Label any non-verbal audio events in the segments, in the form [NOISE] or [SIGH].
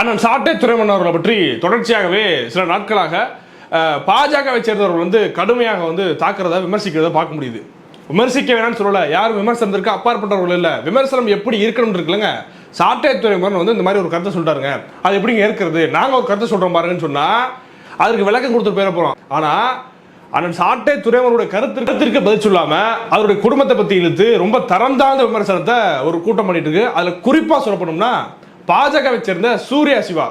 அண்ணன் சாட்டை துறைமன் அவர்களை பற்றி தொடர்ச்சியாகவே சில நாட்களாக பாஜகவை சேர்ந்தவர்கள் வந்து கடுமையாக வந்து தாக்குறத விமர்சிக்கிறத பார்க்க முடியுது. விமர்சிக்க வேணாம்னு சொல்லல. யாரும் விமர்சனத்திற்கு அப்பாற்பட்டவர்கள் இல்லை. விமர்சனம் எப்படி இருக்கணும்னு இருக்குல்லங்க? சாட்டை துறைமுகன் வந்து இந்த மாதிரி ஒரு கருத்தை சொல்கிறாருங்க அது எப்படிங்க ஏற்கிறது நாங்கள் ஒரு கருத்தை சொல்றோம் பாருங்கன்னு சொன்னா அதுக்கு விளக்கம் கொடுத்து போயிட போறோம். ஆனா அண்ணன் சாட்டை துறைமுகனுடைய கருத்திற்கு பதில் சொல்லாம அவருடைய குடும்பத்தை பத்தி இழுத்து ரொம்ப தரம் தாழ்ந்த விமர்சனத்தை ஒரு கூட்டம் பண்ணிட்டு இருக்கு. அதுல குறிப்பா சொல்லப்படணும்னா பாஜக வச்சிருந்த சூர்யா சிவா.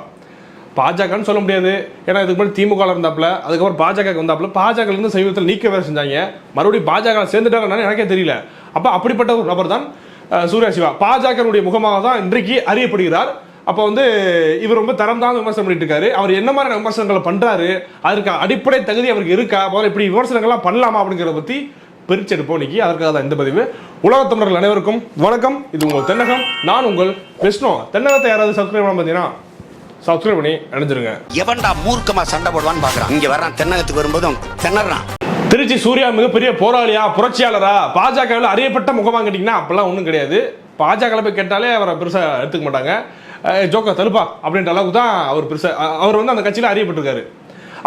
பாஜகன்னு சொல்ல முடியாது. ஏன்னா இதுக்கு முன்னாடி திமுக இருந்தாப்புல அதுக்கப்புறம் பாஜக வந்தாப்புல பாஜக இருந்து சமீபத்தில் நீக்க வேற செஞ்சாங்க. மறுபடியும் பாஜக சேர்ந்துட்டாங்கன்னு எனக்கே தெரியல. அப்போ அப்படிப்பட்ட ஒரு நபர் தான் சூர்யா சிவா. பாஜகனுடைய முகமாக தான் இன்றைக்கு அறியப்படுகிறார். அப்போ வந்து இவர் ரொம்ப தரம் தான் விமர்சனம் பண்ணிட்டு இருக்காரு. அவர் என்ன மாதிரியான விமர்சனங்களை பண்றாரு? அதற்கு அடிப்படை தகுதி அவருக்கு இருக்கா? முதல்ல இப்படி விமர்சனங்கள்லாம் பண்ணலாமா அப்படிங்கிறத பத்தி பிரிச்செடுப்போம் இன்னைக்கு. அதற்காக தான் இந்த பதிவு. உலகத் தமிழர்கள் அனைவருக்கும் வணக்கம். இது உங்கள் தென்னகம். நான் உங்கள் விஷ்ணு. தென்னகத்தை யாராவது சப்ஸ்கிரைப் பண்ண பார்த்தீங்கன்னா சப்ஸ்கிரைப் பண்ணி அணிஞ்சிருங்க. எவன்டா மூர்க்கமா சண்டை போடுவான்னு பாக்குறான். இங்க வர்றான். தென்னகத்துக்கு வரும்போதும் திணறான். திருச்சி சூர்யா மிகப்பெரிய போராளியா புரட்சியாளரா பாஜகவில் அறியப்பட்ட முகமா கேட்டிங்கன்னா அப்பெல்லாம் ஒன்றும் கிடையாது. பாஜக போய் கேட்டாலே அவரை பெருசா எடுத்துக்க மாட்டாங்க. ஜோக்கா தலுப்பா அப்படின்ற அளவுக்கு தான் அவர் பெருசா அ- அவர் வந்து அந்த கட்சியில் அறியப்பட்டிருக்காரு.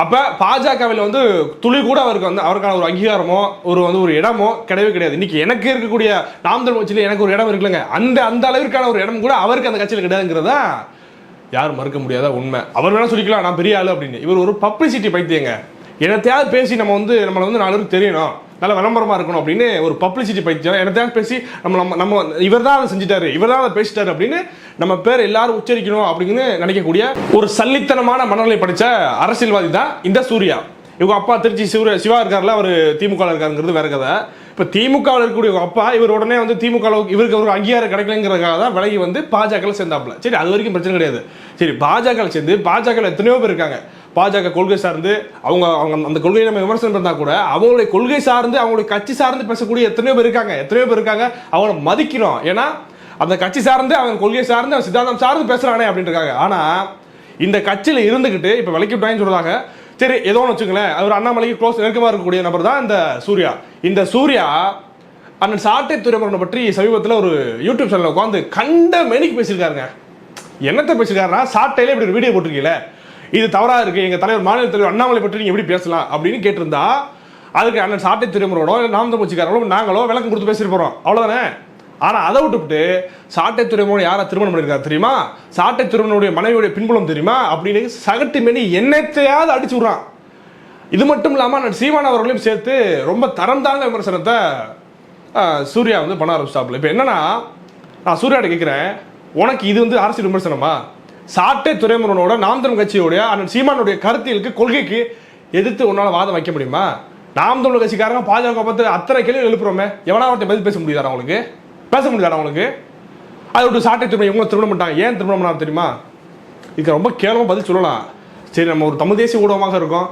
அப்ப பாஜகவில் வந்து துளி கூட அவருக்கு வந்து அவருக்கான ஒரு அங்கீகாரமோ ஒரு வந்து ஒரு இடமோ கிடையவே கிடையாது. இன்னைக்கு எனக்கு இருக்கக்கூடிய நாம் தமிழ் கட்சியில் எனக்கு ஒரு இடம் இருக்குல்லங்க அந்த அந்த அளவிற்கான ஒரு இடம் கூட அவருக்கு அந்த கட்சியில் கிடையாதுங்கிறதா யாரும் மறுக்க முடியாத உண்மை. அவர் வேணா சொல்லிக்கலாம் நான் பெரிய ஆளு அப்படின்னு. இவர் ஒரு பப்ளிசிட்டி பைத்தியங்க. என்னத்தையாவது பேசி நம்ம வந்து நம்மளை வந்து நாலு பேருக்கு தெரியணும். நல்ல விளம்பரமாக இருக்கணும் அப்படின்னு ஒரு பப்ளிசிட்டி பைத்தியம் என்னத்தையாவது பேசி நம்ம நம்ம நம்ம இவர் தான் அதை செஞ்சுட்டாரு இவர் தான் அதை பேசிட்டாரு அப்படின்னு நம்ம பேர் எல்லாரும் உச்சரிக்கணும் அப்படின்னு நினைக்கக்கூடிய ஒரு சல்லித்தனமான மனநிலை படித்த அரசியல்வாதி தான் இந்த சூர்யா. இவங்க அப்பா திருச்சி சிவ சிவா இருக்கார்ல அவர் திமுக இருக்காருங்கிறது வேற கதை. இப்போ திமுகவில் இருக்கக்கூடிய இவங்க அப்பா இவர் உடனே வந்து திமுக இவருக்கு ஒரு அங்கீகாரம் கிடைக்கலங்கிறதுக்காக தான் விலகி வந்து பாஜகவில் சேர்ந்தாப்புல. சரி அது வரைக்கும் பிரச்சனை கிடையாது. சரி பாஜகவில் சேர்ந்து பாஜகவில் எத்தனையோ பேர் இருக்காங்க. பாஜக கொள்கை சார்ந்து அவங்க அவங்க அந்த கொள்கையை நம்ம விமர்சனம் பண்ணால் கூட அவங்களுடைய கொள்கை சார்ந்து அவங்களுடைய கட்சி சார்ந்து பேசக்கூடிய எத்தனையோ பேர் இருக்காங்க. எத்தனையோ பேர் இருக்காங்க. அவங்கள மதிக்கிறோம். ஏன்னா அந்த கட்சி சார்ந்து அவங்க கொள்கை சார்ந்து அவன் சித்தாந்தம் சார்ந்து பேசுகிறானே அப்படின்னு இருக்காங்க. இந்த கட்சியில் இருந்துக்கிட்டு இப்போ விலைக்கு விட்டாங்கன்னு சொல்கிறாங்க சரி ஏதோ ஒன்று வச்சுங்களேன் அவர் அண்ணாமலைக்கு க்ளோஸ் நெருக்கமாக இருக்கக்கூடிய நபர் தான் இந்த சூர்யா. இந்த சூர்யா அண்ணன் சாட்டை துறைமுகனை பற்றி சமீபத்தில் ஒரு யூடியூப் சேனலில் உட்காந்து கண்ட மெனிக்கு பேசியிருக்காருங்க. என்னத்தை பேசியிருக்காருன்னா சாட்டையில இப்படி ஒரு வீடியோ போட்டிருக்கீங்களே? இது தவறா இருக்கு. எங்க தலைவர் மாநில தலைவர் அண்ணாமலை பற்றி நீங்க எப்படி பேசலாம் அப்படின்னு கேட்டிருந்தா அதுக்கு அண்ணன் சாட்டை துறைமுகனோட நாம் தமிழ்ச்சிக்காரங்களோ நாங்களோ விளக்கம் கொடுத்து பேசிட்டு போறோம். அவ்வளவுதானே? ஆனா அதை விட்டுவிட்டு சாட்டை துறைமுகன் யாரை திருமணம் பண்ணிருக்காரு தெரியுமா? சாட்டை துறைமுகனுடைய மனைவியுடைய பின்புலம் தெரியுமா? அப்படின்னு சகட்டு மேனி என்னத்தையாவது அடிச்சு விடுறான். இது மட்டும் இல்லாம நான் சீமான் அவர்களையும் சேர்த்து ரொம்ப தரம் தாழ்ந்த விமர்சனத்தை சூர்யா வந்து பண்ண ஆரம்பிச்சாப்புல இப்போ என்னன்னா நான் சூர்யாட்ட கேட்குறேன் உனக்கு இது வந்து அரசியல் விமர்சனமா? சாட்டை துறைமுகனோட நாம் தமிழ் கட்சியோடைய அண்ணன் சீமானுடைய கருத்தியலுக்கு கொள்கைக்கு எதிர்த்து உன்னால வாதம் வைக்க முடியுமா? நாம் தமிழ் கட்சிக்காரங்க பாஜக பார்த்து அத்தனை கேள்வி எழுப்புறோமே. எவனா அவர்கிட்ட பதில் பேச முடியாதா அவங்களுக்கு பேச முடியாதா அவங்களுக்கு அது ஒரு சாட்டை திருமணம் இவங்க திருமணம் பண்ணிட்டாங்க ஏன் திருமணம் பண்ணாங்க தெரியுமா? இதுக்கு ரொம்ப கேவலமாக பதில் சொல்லலாம். சரி நம்ம ஒரு தமிழ் தேசிய ஊடகமாக இருக்கோம்.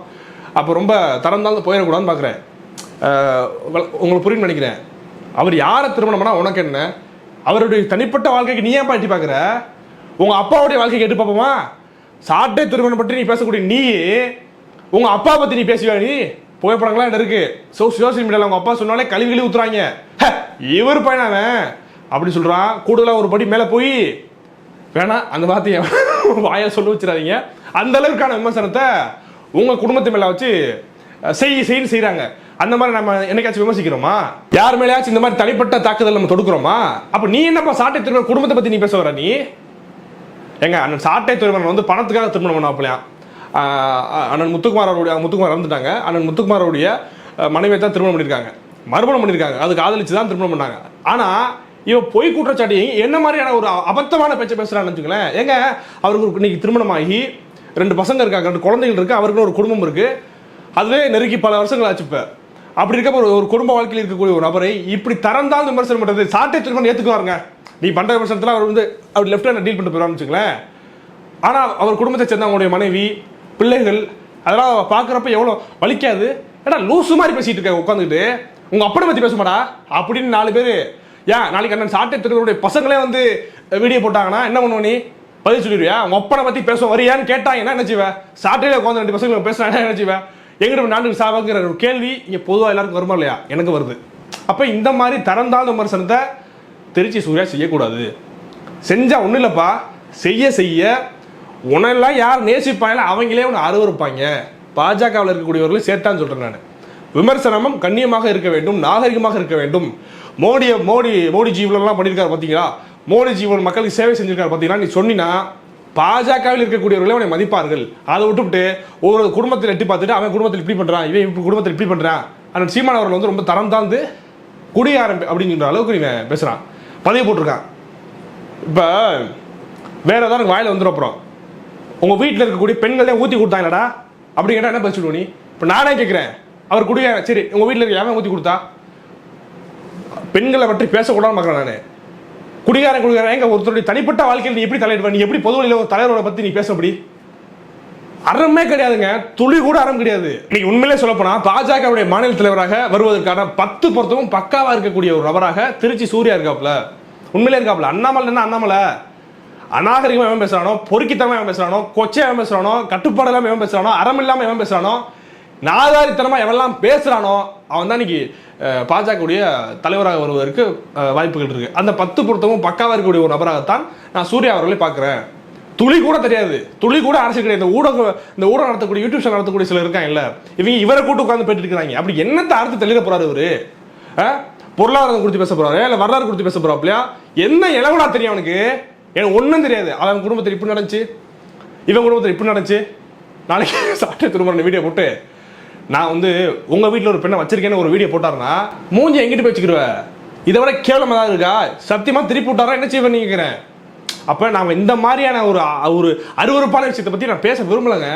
அப்போ ரொம்ப தரம் தாழ்ந்து போயிடக்கூடாதுன்னு பார்க்குறேன் உங்களுக்கு புரியும் நினைக்கிறேன். அவர் யாரை திருமணம் பண்ணா உனக்கு என்ன? அவருடைய தனிப்பட்ட வாழ்க்கைக்கு நீ ஏன் பாட்டி பார்க்குற உங்கள் அப்பாவுடைய வாழ்க்கைக்கு கேட்டு பார்ப்போமா? சாட்டை திருமணம் பற்றி நீ பேசக்கூடிய நீ உங்கள் அப்பா பற்றி நீ பேசுவியா நீ? புகைப்படங்கள்லாம் என்ன இருக்கு. சோ சோசியல் மீடியாவில் உங்கள் அப்பா சொன்னாலே கழுவி கழுவி ஊத்துறாங்க. இவர் பையனாவன் அப்படி சொல்கிறான் கூடுதலாக ஒரு படி மேலே போய் வேணாம் அந்த வார்த்தையை [LAUGHS] வாயை சொல்ல வச்சிடாதீங்க. அந்த அளவுக்கான விமர்சனத்தை உங்க குடும்பத்து மேல வச்சு செய் செய்ன்னு செய்கிறாங்க அந்த மாதிரி நம்ம என்னைக்காச்சும் விமர்சிக்கிறோமா? யார் மேலேயாச்சும் இந்த மாதிரி தனிப்பட்ட தாக்குதல் நம்ம தொடுக்கிறோமா? அப்ப நீ என்னப்பா சாட்டை திரும்ப குடும்பத்தை பத்தி நீ பேச வர நீ? ஏங்க அண்ணன் சாட்டை திருமணம் வந்து பணத்துக்காக திருமணம் பண்ணாப்பிலையா? அண்ணன் முத்துக்குமார் அவருடைய முத்துக்குமார் இறந்துட்டாங்க. அண்ணன் முத்துக்குமார் அவருடைய மனைவியை தான் திருமணம் பண்ணியிருக்காங்க மறுமணம் பண்ணியிருக்காங்க அது காதலிச்சு தான் திருமணம் பண்ணாங்க. ஆனால் இவன் பொய் குற்றச்சாட்டி என்ன மாதிரியான ஒரு அபத்தமான பேச்சை பேசுகிறான்னு வச்சுக்கோங்களேன். ஏங்க அவருக்கு இன்னைக்கு திருமணமாகி ரெண்டு பசங்க இருக்காங்க ரெண்டு குழந்தைகள் இருக்கு அவருக்குன்னு ஒரு குடும்பம் இருக்கு. அதுவே நெருக்கி பல வருஷங்கள் ஆச்சு இப்போ. அப்படி இருக்க ஒரு ஒரு குடும்ப வாழ்க்கையில் இருக்கக்கூடிய ஒரு நபரை இப்படி தரந்தால் விமர்சனம் பண்றது சாட்டை திருமணம் ஏத்துக்குவாருங்க. நீ பண்ற விமர்சனத்துல அவர் வந்து அவர் லெஃப்ட் ஹேண்ட் டீல் பண்ணிட்டு போயிடுவான்னு வச்சுங்களேன் ஆனா அவர் குடும்பத்தை சேர்ந்த அவங்களுடைய மனைவி பிள்ளைகள் அதெல்லாம் பார்க்குறப்ப எவ்வளோ வலிக்காது. ஏடா லூசு மாதிரி பேசிட்டு இருக்க உட்காந்துக்கிட்டு உங்க அப்பனை பத்தி பேசுமாடா. அப்படின்னு நாலு பேர் ஏன் நாளைக்கு அண்ணன் சாட்டை திருவருடைய பசங்களே வந்து வீடியோ போட்டாங்கன்னா என்ன பண்ணுவ நீ? பதில் சொல்லிடுவியா? உங்க அப்பனை பத்தி பேச வரியான்னு கேட்டாங்கன்னா என்ன செய்வேன் சாட்டையில உட்காந்து ரெண்டு பசங்களுக்கு பேசுறாங்க என்ன செய்வேன் எங்கிட்ட நான்கு சாவாங்கிற ஒரு கேள்வி இங்கே பொதுவாக எல்லாருக்கும் வருமா இல்லையா? எனக்கு வருது. அப்போ இந்த மாதிரி தரந்தாழ்ந்த விமர்சனத்தை திருச்சி சூர்யா செய்யக்கூடாது. செஞ்சால் ஒன்றும் இல்லைப்பா. செய்ய செய்ய. உனெல்லாம் யார் நேசிப்பாங்களோ அவங்களே உன்னை அருவறுப்பாங்க பாஜகவில் இருக்கக்கூடியவர்களை சேர்த்தான்னு சொல்கிறேன் நான். விமர்சனமும் கண்ணியமாக இருக்க வேண்டும் நாகரிகமாக இருக்க வேண்டும். மோடியை மோடி மோடி ஜீவனெல்லாம் பண்ணியிருக்காரு பார்த்தீங்களா மோடி ஜீவன் மக்களுக்கு சேவை செஞ்சிருக்காரு பார்த்தீங்கன்னா நீ சொன்னீங்கன்னா பாஜகவில் இருக்கக்கூடியவர்களே அவனை மதிப்பார்கள். அதை விட்டுவிட்டு ஒவ்வொரு குடும்பத்தில் எட்டி பார்த்துட்டு அவன் குடும்பத்தில் இப்படி பண்ணுறான் இவன் இப்படி குடும்பத்தில் இப்படி பண்ணுறான் ஆனால் சீமான் அவர்கள் வந்து ரொம்ப தரம் தாழ்ந்து குடிய ஆரம்பி அப்படிங்கிற அளவுக்கு இவன் பேசுகிறான் பதிவு போட்டிருக்கான். இப்போ வேற ஏதாவது எனக்கு வாயில் வந்துடும் அப்புறம். உங்கள் வீட்டில் இருக்கக்கூடிய பெண்களே ஊற்றி கொடுத்தாங்களடா? அப்படி கேட்டால் என்ன பதில் நீ? இப்போ நானே கேட்குறேன் அவர் குடிய சரி உங்கள் வீட்டில் இருக்க எவன் ஊற்றி கொடுத்தா? பெண்களை பற்றி பேசக்கூடாதுன்னு பார்க்குறேன் நான். குடிகாரன் குடிகாரன் எங்க ஒருத்தருடைய தனிப்பட்ட வாழ்க்கையில் நீ எப்படி தலையிடுவ? நீ எப்படி பொது ஒரு தலைவரோட பற்றி நீ பேச அப்படி? அறமே கிடையாதுங்க. துளி கூட அறம் கிடையாது. நீ உண்மையிலே சொல்ல போனா பாஜகவுடைய மாநில தலைவராக வருவதற்கான பத்து பொருத்தமும் பக்காவா இருக்கக்கூடிய ஒரு நபராக திருச்சி சூர்யா இருக்காப்ல உண்மையிலே இருக்காப்ல அண்ணாமலை என்ன அண்ணாமலை? அநாகரிகமா எவன் பேசுறானோ பொறுக்கித்தனமா எவன் பேசுறானோ கொச்சை எவன் பேசுறானோ கட்டுப்பாடு இல்லாம எவன் பேசுறானோ அறம் இல்லாம எவன் பேசுறானோ நாதாரித்தனமா எவெல்லாம் பேசுறானோ அவன் தான் இன்னைக்கு பாஜகவுடைய தலைவராக வருவதற்கு வாய்ப்புகள் இருக்கு. அந்த பத்து பொருத்தமும் பக்காவாக இருக்கக்கூடிய ஒரு நபராகத்தான் நான் சூர்யா அவர்களை பார்க்குறேன். துளி கூட தெரியாது. துளி கூட அரசு கிடையாது. இந்த ஊடகம் இந்த ஊடகம் நடத்தக்கூடிய யூடியூப் சேனல் நடத்தக்கூடிய சிலர் இருக்காங்க இல்ல. இவங்க இவரை கூட்டு உட்காந்து போயிட்டு இருக்காங்க அப்படி என்னத்த அறுத்து தெளிக்க போறாரு இவரு? ஆ? பொருளாதாரம் குறித்து பேச போறாரு? இல்ல வரலாறு குறித்து பேச போறாப்லையா? என்ன இளவடா தெரியும் அவனுக்கு? எனக்கு ஒன்றும் தெரியாது. அவன் குடும்பத்தில் இப்படி நடந்துச்சு. இவன் குடும்பத்தில் இப்படி நடந்துச்சு. நாளைக்கு சாப்பிட்டு திரும்ப வீடியோ போட்டு நான் வந்து உங்க வீட்டில் ஒரு பெண்ணை வச்சிருக்கேன்னு ஒரு வீடியோ போட்டாருன்னா மூஞ்சி எங்கிட்டு போய் வச்சுக்கிடுவ? இதை விட கேவலமாக இருக்கா? சத்தியமா திருப்பி விட்டாரா? என்ன செய்வேன் கேட்குறேன் அப்போ அப்ப நாம இந்த மாதிரியான ஒரு ஒரு அருவறுப்பான விஷயத்தை பத்தி நான் பேச விரும்பலங்க.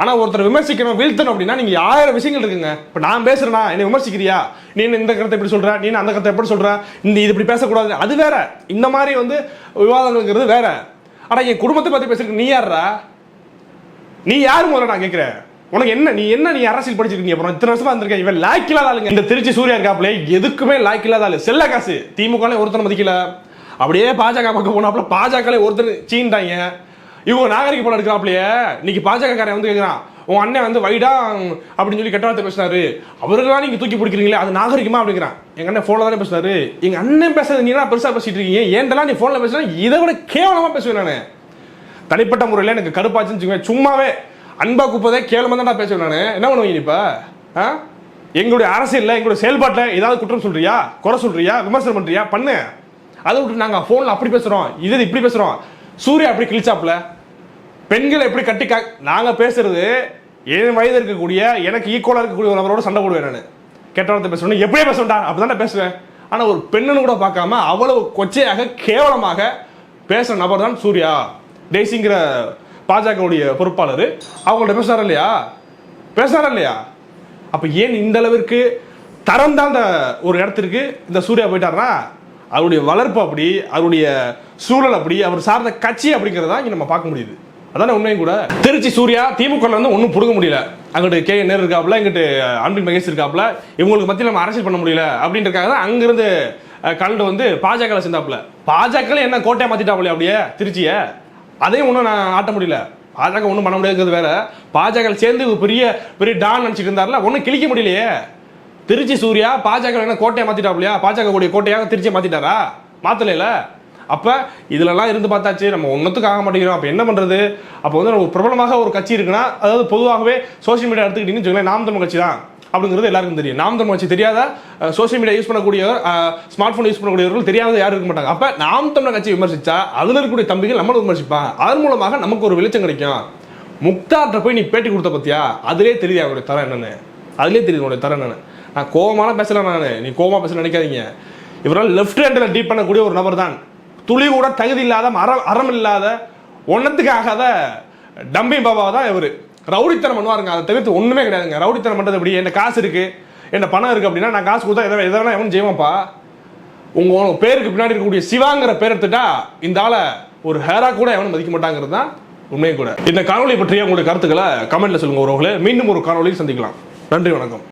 ஆனா ஒருத்தர் விமர்சிக்கணும் வீழ்த்தணும் அப்படின்னா நீங்க ஆயிரம் விஷயங்கள் இருக்குங்க. இப்ப நான் பேசுறேனா? என்னை விமர்சிக்கிறியா? நீ இந்த கருத்தை எப்படி சொல்ற? நீ அந்த கருத்தை எப்படி சொல்ற? இந்த இது இப்படி பேசக்கூடாது. அது வேற. இந்த மாதிரி வந்து விவாதங்கள்ங்கிறது வேற. ஆனா என் குடும்பத்தை பத்தி பேசுறதுக்கு நீ யாருடா நீ யார் முதல்ல நான் கேட்கிறேன் உனக்கு என்ன நீ என்ன நீ அரசியல் படிச்சிருக்கீங்க? அப்புறம் இத்தனை வருஷமா இருந்திருக்க இவன் லாய்க்கு இல்லாத ஆளுங்க. இந்த திருச்சி சூர்யா இருக்காப்ல எதுக்குமே லாய்க்கு இல்லாத ஆளு. செல்ல காசு. திமுக ஒருத்தர் மதிக்கல. அப்படியே பாஜக பக்கம் போனாப்ல பாஜகலே ஒருத்தர் சீண்டாங்க. இவங்க நாகரிக படம் எடுக்கிறாப்லையே இன்னைக்கு பாஜக காரன் வந்து கேட்கிறான் உன் அண்ணன் வந்து வைடா அப்படின்னு சொல்லி கெட்ட வார்த்தை பேசினாரு. அவருக்கெல்லாம் நீங்க தூக்கி பிடிக்கிறீங்களே அது நாகரிகமா அப்படிங்கிறான். எங்க அண்ணன் போன்ல தானே பேசினாரு. எங்க அண்ணன் பேசுறது நீ தான் பெருசா பேசிட்டு இருக்கீங்க. ஏன்டெல்லாம் நீ போன்ல பேசுனா இதை விட கேவலமா பேசுவேன் நானு. தனிப்பட்ட முறையில் எனக்கு கடுப்பாச்சுன்னு வச்சுக்கோங்க. சும்மாவே அன்பா குப்பதே கேளுமா தான் பேசுவேன் நான். என்ன பண்ணுவீங்க நீ இப்ப? ஆ? எங்களுடைய அரசியல்ல எங்களுடைய செயல்பாட்டில் ஏதாவது குற்றம் சொல்றியா? குறை சொல்றியா? விமர்சனம் பண்றியா? பண்ணு. அதை விட்டு நாங்க போன்ல அப்படி பேசுறோம். இது இப்படி பேசுறோம். சூர்யா அப்படி கிழிச்சாப்ல பெண்களை எப்படி கட்டி கா நாங்க பேசுறது என் வயது இருக்கக்கூடிய எனக்கு ஈக்குவலா இருக்கக்கூடிய ஒரு நபரோட சண்டை போடுவேன் நான். கெட்ட வார்த்தை பேசணும் எப்படியே பேசுவேன்டா அப்படிதானே பேசுவேன். ஆனா ஒரு பெண்ணுன்னு கூட பார்க்காம அவ்வளவு கொச்சையாக கேவலமாக பேசுற நபர் தான் சூர்யா. டெய்ஸிங்கிற பாஜகவுடைய பொறுப்பாளர். அவங்கள்ட்ட பேசுறாரு இல்லையா? பேசுறாரு இல்லையா? அப்போ ஏன் இந்த அளவிற்கு தரம் தாழ்ந்த ஒரு இடத்திற்கு இந்த சூர்யா போயிட்டாருன்னா? அவருடைய வளர்ப்பு அப்படி அவருடைய சூழல் அப்படி அவர் சார்ந்த கட்சி அப்படிங்கிறத இங்கே நம்ம பார்க்க முடியுது. அதானே உண்மையும் கூட? திருச்சி சூர்யா திமுக வந்து ஒன்றும் பிடுங்க முடியல. அங்கிட்டு கே. நேரு இருக்காப்புல இங்கிட்டு அன்பின் மகேஷ் இருக்காப்புல இவங்களுக்கு மத்தியில் நம்ம அரசியல் பண்ண முடியல அப்படின்றக்காக தான் அங்கிருந்து கலண்டு கலந்து வந்து பாஜக சேர்ந்தாப்புல. பாஜக என்ன கோட்டையை மாத்திட்டாப்புல அப்படியே திருச்சியை? அதையும் ஒன்றும் நான் ஆட்ட முடியல. பாஜக ஒன்றும் பண்ண முடியாதுங்கிறது வேற. பாஜக சேர்ந்து பெரிய பெரிய டான் நினச்சிட்டு இருந்தார்ல ஒன்றும் கிழிக்க முடியலையே. திருச்சி சூர்யா பாஜக என்ன கோட்டையை மாற்றிட்டாப்லையா பாஜக கூடிய கோட்டையாக திருச்சி மாற்றிட்டாரா மாற்றலையில அப்போ இதுலலாம் இருந்து பார்த்தாச்சு நம்ம ஒன்றுத்துக்கு ஆக மாட்டேங்கிறோம். அப்போ என்ன பண்ணுறது அப்போ வந்து ஒரு பிரபலமாக ஒரு கட்சி இருக்குன்னா அதாவது பொதுவாகவே சோஷியல் மீடியா எடுத்துக்கிட்டீங்கன்னு வச்சுக்கோங்களேன் நாம் தமிழ் கட்சி தான். அப்படிங்கிறது எல்லாருக்கும் தெரியும். நாம் தமிழ் கட்சி தெரியாத? சோஷியல் மீடியா யூஸ் பண்ணக்கூடிய ஸ்மார்ட் ஃபோன் யூஸ் பண்ணக்கூடியவர்கள் தெரியாத யாரும் இருக்க மாட்டாங்க. அப்ப நாம் தமிழ் கட்சி விமர்சிச்சா அதுல இருக்கக்கூடிய தம்பிகள் நம்மளும் விமர்சிப்பான் அதன் மூலமாக நமக்கு ஒரு வெளிச்சம் கிடைக்கும். முக்தார்ட்ட போய் நீ பேட்டி கொடுத்த பத்தியா? அதுலயே தெரியுது அவருடைய தரம் என்னன்னு. அதுலயே தெரியுது உன்னுடைய தரம் என்னன்னு. நான் கோவமான பேசல நான். நீ கோவமாக பேச நினைக்காதீங்க. இவரால் லெஃப்ட் ஹேண்டில் டீப் பண்ணக்கூடிய ஒரு நபர் தான். துளி கூட தகுதி இல்லாத அறம் அறம் இல்லாத ஒன்றத்துக்கு ஆகாத டம்பி பாபா தான் இவர். ரவுடித்தனம் பண்ணுவாருங்க. அதை தவிர்த்து ஒன்றுமே கிடையாதுங்க. ரவுடித்தனம் பண்ணுறது எப்படி? என்ன காசு இருக்குது என்ன பணம் இருக்குது அப்படின்னா நான் காசு கொடுத்தா எதை எதை எவனும் செய்வான்ப்பா? உங்கள் பேருக்கு பின்னாடி இருக்கக்கூடிய சிவாங்கிற பேர் எடுத்துட்டா இந்த ஆளை ஒரு ஹேரா கூட எவனும் மதிக்க மாட்டாங்கிறது தான் உண்மையும் கூட. இந்த காணொலி பற்றிய உங்களுடைய கருத்துக்களை கமெண்ட்ல சொல்லுங்க உறவுகளே. மீண்டும் ஒரு காணொலியில் சந்திக்கலாம். நன்றி வணக்கம்.